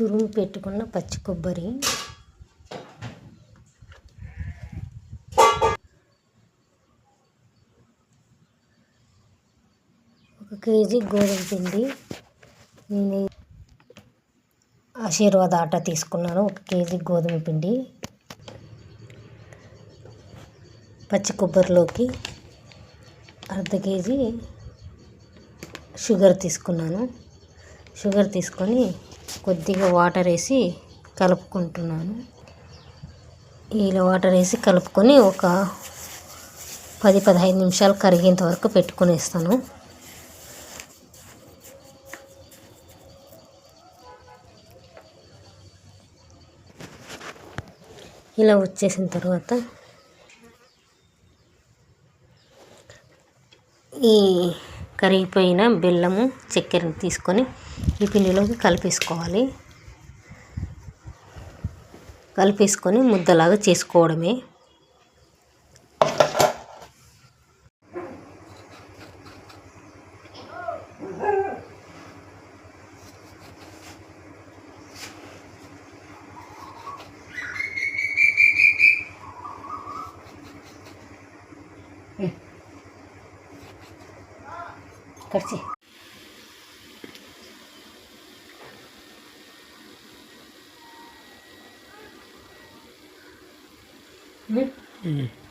తురుము పెట్టుకున్న పచ్చి కొబ్బరి. ఒక కేజీ గోధుమ పిండి. నేను ఆశీర్వాద ఆట తీసుకున్నాను. ఒక కేజీ గోధుమ పిండి. పచ్చి కొబ్బరిలోకి అర్ధ కేజీ షుగర్ తీసుకున్నాను. షుగర్ తీసుకొని కొద్దిగా వాటర్ వేసి కలుపుకుంటున్నాను. ఇలా వాటర్ వేసి కలుపుకొని ఒక పది పదహైదు నిమిషాలు కరిగేంత వరకు పెట్టుకునేస్తాను. ఇలా వచ్చేసిన తర్వాత ఈ కరిగిపోయిన బెల్లము చక్కెరని తీసుకొని ఈ పిండిలోకి కలిపేసుకోవాలి. కలిపేసుకొని ముద్దలాగా చేసుకోవడమే. కట్ 客气。嗯。